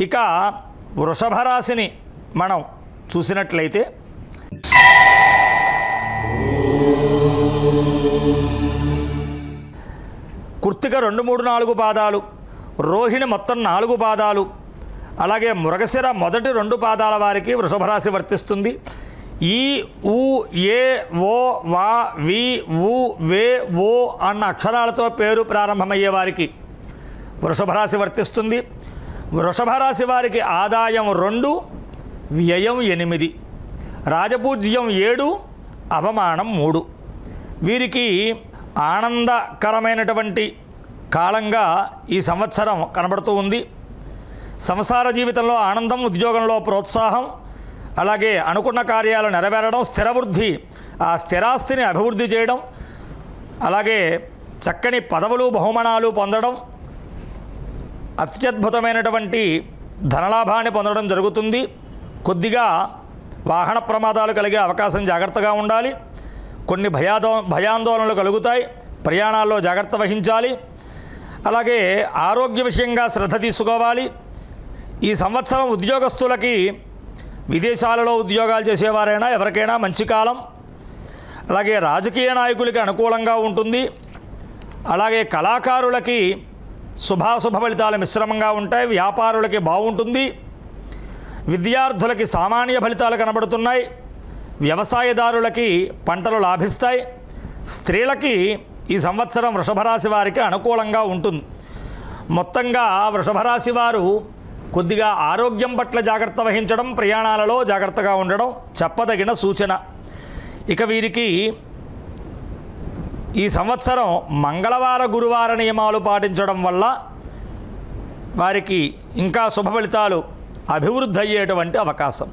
ఇక వృషభ రాశిని మనం చూసినట్లయితే కుర్తిక రెండు మూడు నాలుగు పాదాలు రోహిణి మొత్తం నాలుగు పాదాలు అలాగే మృగశిర మొదటి రెండు పాదాల వారికి వృషభ రాశి వర్తిస్తుంది. ఈ ఊ ఏ ఓ వా వి ఊ వే ఓ అన్న అక్షరాలతో పేరు ప్రారంభమయ్యే వారికి వృషభ రాశి వర్తిస్తుంది. వృషభ రాశి వారికి ఆదాయం రెండు వ్యయం ఎనిమిది రాజపూజ్యం ఏడు అవమానం మూడు. వీరికి ఆనందకరమైనటువంటి కాలంగా ఈ సంవత్సరం కనబడుతూ ఉంది. సంసార జీవితంలో ఆనందం ఉద్యోగంలో ప్రోత్సాహం అలాగే అనుకున్న కార్యాలు నెరవేరడం స్థిరవృద్ధి ఆ స్థిరాస్తిని అభివృద్ధి చేయడం అలాగే చక్కని పదవులు బహుమానాలు పొందడం అత్యద్భుతమైనటువంటి ధనలాభాన్ని పొందడం జరుగుతుంది. కొద్దిగా వాహన ప్రమాదాలు కలిగే అవకాశం జాగ్రత్తగా ఉండాలి. కొన్ని భయాదో భయాందోళనలు కలుగుతాయి. ప్రయాణాల్లో జాగ్రత్త వహించాలి. అలాగే ఆరోగ్య విషయంగా శ్రద్ధ తీసుకోవాలి. ఈ సంవత్సరం ఉద్యోగస్తులకి విదేశాలలో ఉద్యోగాలు చేసేవారైనా ఎవరికైనా మంచి కాలం. అలాగే రాజకీయ నాయకులకి అనుకూలంగా ఉంటుంది. అలాగే కళాకారులకి శుభాశుభ ఫలితాలు మిశ్రమంగా ఉంటాయి వ్యాపారులకి బాగుంటుంది విద్యార్థులకి సామాన్య ఫలితాలు కనబడుతున్నాయి వ్యవసాయదారులకి పంటలు లాభిస్తాయి స్త్రీలకి ఈ సంవత్సరం వృషభరాశి వారికి అనుకూలంగా ఉంటుంది. మొత్తంగా వృషభరాశి వారు కొద్దిగా ఆరోగ్యం పట్ల జాగ్రత్త వహించడం ప్రయాణాలలో జాగ్రత్తగా ఉండడం చెప్పదగిన సూచన. ఇక వీరికి ఈ సంవత్సరం మంగళవార గురువార నియమాలు పాటించడం వల్ల వారికి ఇంకా శుభ ఫలితాలు అభివృద్ధి అయ్యేటువంటి అవకాశం.